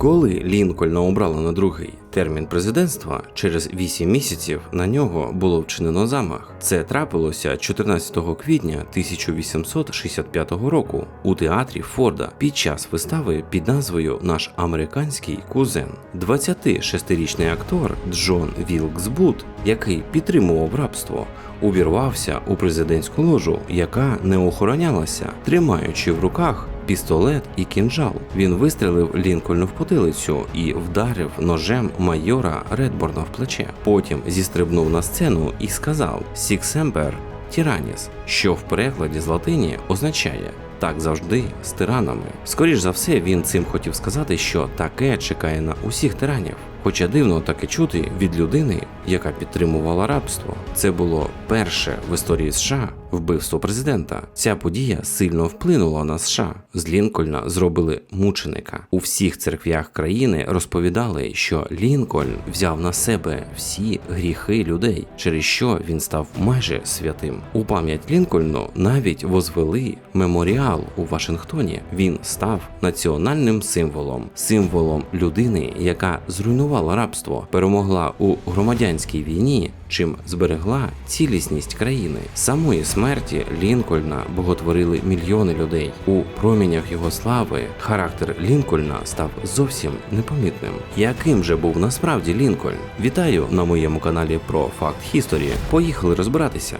Коли Лінкольна обрали на другий термін президентства, через 8 місяців на нього було вчинено замах. Це трапилося 14 квітня 1865 року у театрі Форда під час вистави під назвою Наш американський кузен. 26-річний актор Джон Вілкс Бут, який підтримував рабство, увірвався у президентську ложу, яка не охоронялася, тримаючи в руках пістолет і кінжал. Він вистрелив Лінкольну в потилицю і вдарив ножем майора Редборна в плече. Потім зістрибнув на сцену і сказав Сіксемпер Тіраніс, що в перекладі з латині означає. Так завжди з тиранами. Скоріш за все, він цим хотів сказати, що таке чекає на усіх тиранів. Хоча дивно таке чути від людини, яка підтримувала рабство. Це було перше в історії США вбивство президента. Ця подія сильно вплинула на США. З Лінкольна зробили мученика. У всіх церквях країни розповідали, що Лінкольн взяв на себе всі гріхи людей, через що він став майже святим. У пам'ять Лінкольну навіть возвели меморіал у Вашингтоні. Він став національним символом, символом людини, яка зруйнувала рабство, перемогла у громадянській війні, чим зберегла цілісність країни. Самої смерті Лінкольна боготворили мільйони людей. У промінях його слави характер Лінкольна став зовсім непомітним. Яким же був насправді Лінкольн? Вітаю на моєму каналі про факт Хісторі. Поїхали розбиратися.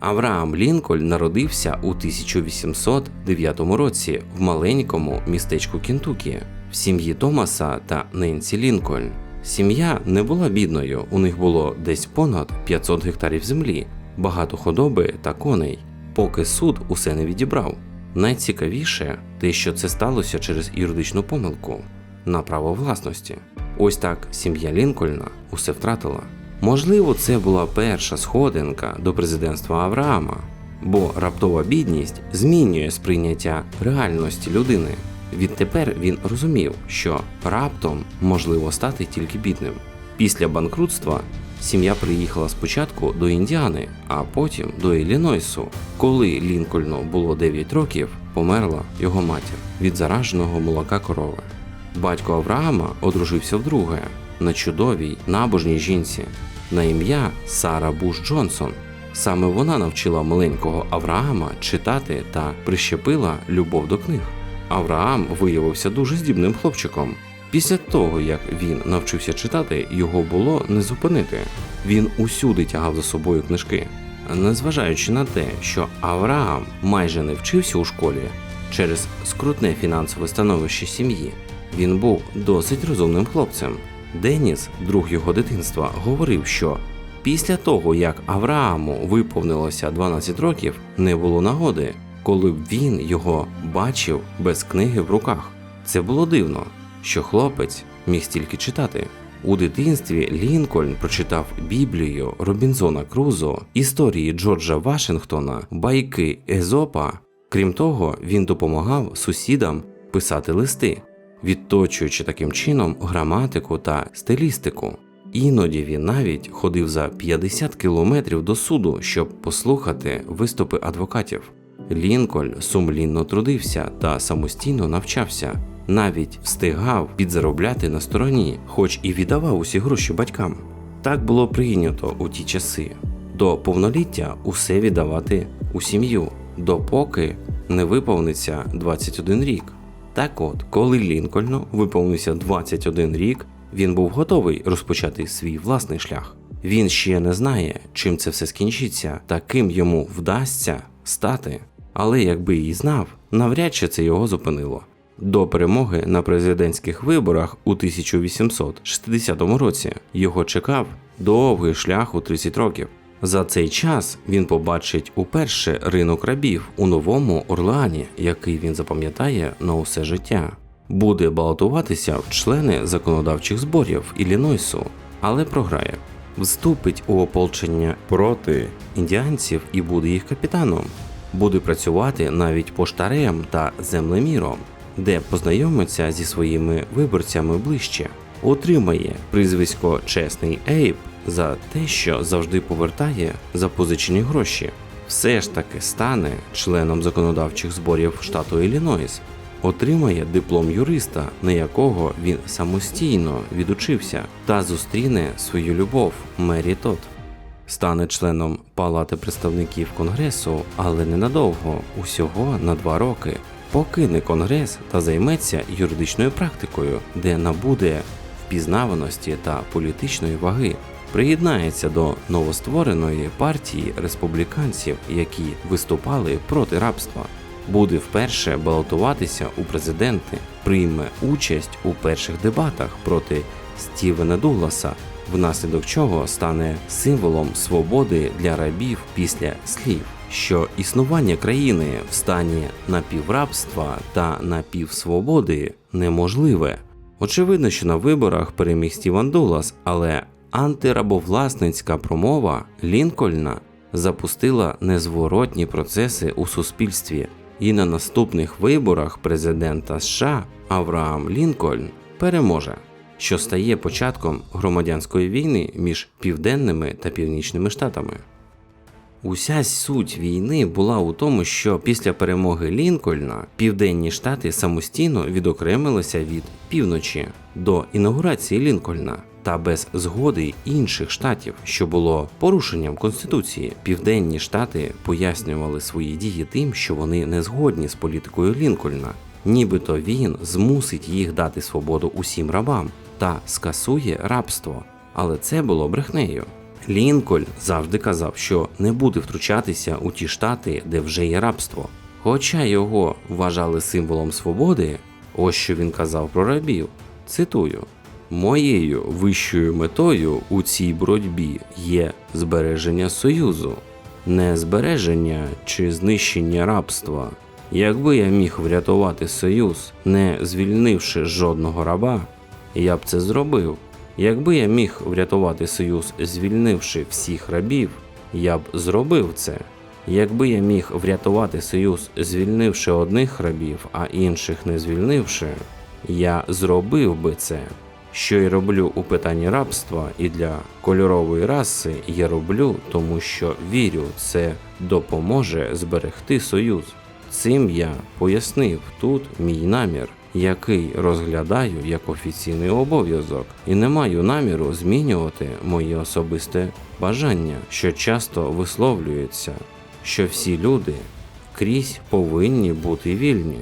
Авраам Лінкольн народився у 1809 році в маленькому містечку Кентукі в сім'ї Томаса та Ненсі Лінкольн. Сім'я не була бідною, у них було десь понад 500 гектарів землі, багато худоби та коней, поки суд усе не відібрав. Найцікавіше те, що це сталося через юридичну помилку на право власності. Ось так сім'я Лінкольна усе втратила. Можливо, це була перша сходинка до президентства Авраама, бо раптова бідність змінює сприйняття реальності людини. Відтепер він розумів, що раптом можливо стати тільки бідним. Після банкрутства сім'я приїхала спочатку до Індіани, а потім до Іллінойсу. Коли Лінкольну було 9 років, померла його матір від зараженого молока корови. Батько Авраама одружився вдруге на чудовій набожній жінці на ім'я Сара Буш Джонсон. Саме вона навчила маленького Авраама читати та прищепила любов до книг. Авраам виявився дуже здібним хлопчиком. Після того, як він навчився читати, його було не зупинити. Він усюди тягав за собою книжки. Незважаючи на те, що Авраам майже не вчився у школі через скрутне фінансове становище сім'ї, він був досить розумним хлопцем. Деніс, друг його дитинства, говорив, що після того, як Аврааму виповнилося 12 років, не було нагоди, коли б він його бачив без книги в руках. Це було дивно, що хлопець міг стільки читати. У дитинстві Лінкольн прочитав Біблію Робінзона Крузо, історії Джорджа Вашингтона, байки Езопа. Крім того, він допомагав сусідам писати листи, відточуючи таким чином граматику та стилістику. Іноді він навіть ходив за 50 кілометрів до суду, щоб послухати виступи адвокатів. Лінкольн сумлінно трудився та самостійно навчався, навіть встигав підзаробляти на стороні, хоч і віддавав усі гроші батькам. Так було прийнято у ті часи. До повноліття усе віддавати у сім'ю, допоки не виповниться 21 рік. Так от, коли Лінкольну виповнився 21 рік, він був готовий розпочати свій власний шлях. Він ще не знає, чим це все скінчиться та ким йому вдасться стати. Але якби і знав, навряд чи це його зупинило. До перемоги на президентських виборах у 1860 році його чекав довгий шлях у 30 років. За цей час він побачить уперше ринок рабів у новому Орлеані, який він запам'ятає на усе життя. Буде балотуватися в члени законодавчих зборів Іллінойсу, але програє. Вступить у ополчення проти індіанців і буде їх капітаном. Буде працювати навіть поштарем та землеміром, де познайомиться зі своїми виборцями ближче. Отримає прізвисько Чесний Ейб за те, що завжди повертає запозичені гроші. все ж таки стане членом законодавчих зборів штату Іллінойс, отримає диплом юриста, на якого він самостійно відучився, та зустріне свою любов Мері Тот. Стане членом Палати представників Конгресу, але ненадовго, усього на два роки. Покине Конгрес та займеться юридичною практикою, де набуде впізнаваності та політичної ваги. Приєднається до новоствореної партії республіканців, які виступали проти рабства. Буде вперше балотуватися у президенти, прийме участь у перших дебатах проти Стівена Дугласа, внаслідок чого стане символом свободи для рабів після слів, що існування країни в стані напіврабства та напівсвободи неможливе. Очевидно, що на виборах переміг Стівен Дуглас, але антирабовласницька промова Лінкольна запустила незворотні процеси у суспільстві, і на наступних виборах президента США Авраам Лінкольн переможе, що стає початком громадянської війни між південними та північними штатами. Уся суть війни була у тому, що після перемоги Лінкольна південні штати самостійно відокремилися від півночі до інаугурації Лінкольна та без згоди інших штатів, що було порушенням конституції. Південні штати пояснювали свої дії тим, що вони не згодні з політикою Лінкольна, нібито він змусить їх дати свободу усім рабам та скасує рабство. Але це було брехнею. Лінкольн завжди казав, що не буде втручатися у ті штати, де вже є рабство. Хоча його вважали символом свободи, ось що він казав про рабів. Цитую: Моєю вищою метою у цій боротьбі є збереження союзу, не збереження чи знищення рабства. Якби я міг врятувати союз, не звільнивши жодного раба, я б це зробив. Якби я міг врятувати союз, звільнивши всіх рабів, я б зробив це. Якби я міг врятувати союз, звільнивши одних рабів, а інших не звільнивши, я зробив би це. Що й роблю у питанні рабства і для кольорової раси, я роблю, тому що вірю, це допоможе зберегти союз. Цим я пояснив тут мій намір, який розглядаю як офіційний обов'язок, і не маю наміру змінювати моє особисте бажання, що часто висловлюється, що всі люди крізь повинні бути вільні.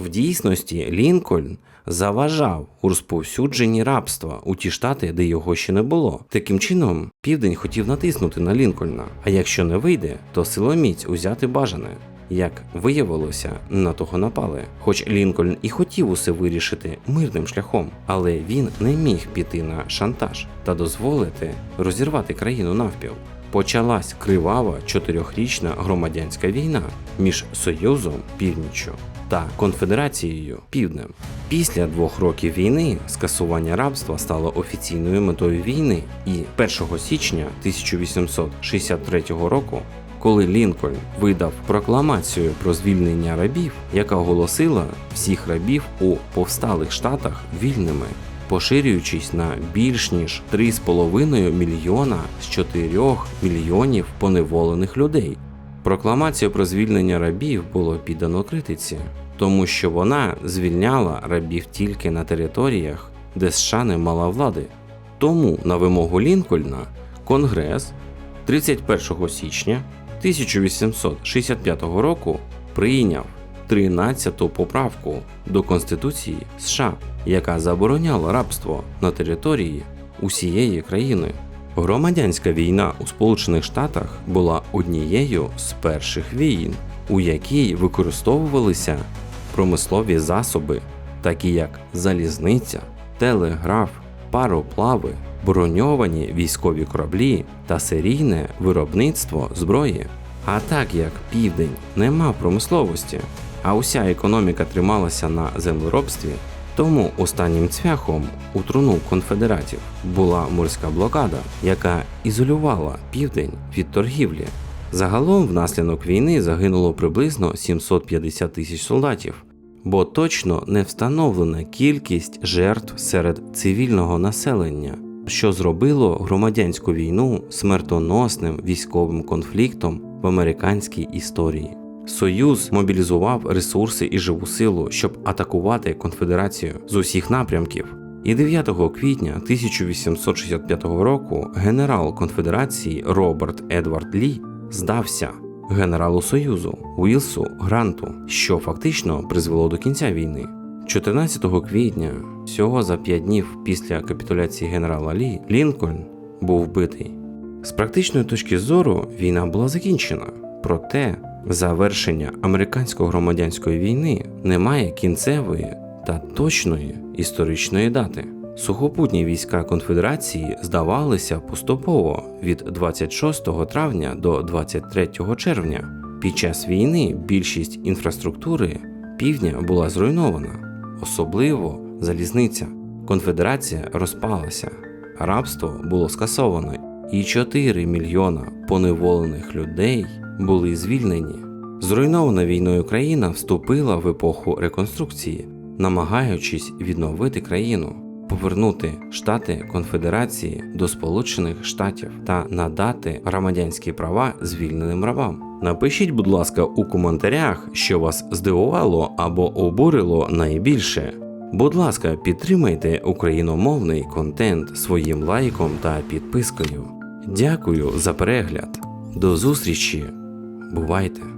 В дійсності Лінкольн заважав у розповсюдженні рабства у ті штати, де його ще не було. Таким чином, південь хотів натиснути на Лінкольна, а якщо не вийде, то силоміць узяти бажане. Як виявилося, на того напали. Хоч Лінкольн і хотів усе вирішити мирним шляхом, але він не міг піти на шантаж та дозволити розірвати країну навпіл. Почалась кривава чотирьохрічна громадянська війна між Союзом Північчю та Конфедерацією Півднем. Після двох років війни скасування рабства стало офіційною метою війни, і 1 січня 1863 року коли Лінкольн видав прокламацію про звільнення рабів, яка оголосила всіх рабів у повсталих штатах вільними, поширюючись на більш ніж 3,5 мільйона з 4 мільйонів поневолених людей. Прокламацію про звільнення рабів було піддано критиці, тому що вона звільняла рабів тільки на територіях, де США не мала влади. Тому на вимогу Лінкольна Конгрес 31 січня 1865 року прийняв 13-ту поправку до Конституції США, яка забороняла рабство на території усієї країни. Громадянська війна у Сполучених Штатах була однією з перших війн, у якій використовувалися промислові засоби, такі як залізниця, телеграф, пароплави, броньовані військові кораблі та серійне виробництво зброї. А так як південь не мав промисловості, а уся економіка трималася на землеробстві, тому останнім цвяхом у труну конфедератів була морська блокада, яка ізолювала південь від торгівлі. Загалом внаслідок війни загинуло приблизно 750 тисяч солдатів, бо точно не встановлена кількість жертв серед цивільного населення, що зробило громадянську війну смертоносним військовим конфліктом в американській історії. Союз мобілізував ресурси і живу силу, щоб атакувати конфедерацію з усіх напрямків. І 9 квітня 1865 року генерал конфедерації Роберт Едвард Лі здався генералу Союзу Уілсу Гранту, що фактично призвело до кінця війни. 14 квітня, всього за 5 днів після капітуляції генерала Лі, Лінкольн був вбитий. З практичної точки зору війна була закінчена, проте завершення американсько-громадянської війни не має кінцевої та точної історичної дати. Сухопутні війська конфедерації здавалися поступово від 26 травня до 23 червня. Під час війни більшість інфраструктури півдня була зруйнована, особливо залізниця. Конфедерація розпалася, рабство було скасовано, і 4 мільйона поневолених людей були звільнені. Зруйнована війною країна вступила в епоху реконструкції, намагаючись відновити країну, повернути штати Конфедерації до Сполучених Штатів та надати громадянські права звільненим рабам. Напишіть, будь ласка, у коментарях, що вас здивувало або обурило найбільше. Будь ласка, підтримайте україномовний контент своїм лайком та підпискою. Дякую за перегляд. До зустрічі. Бувайте!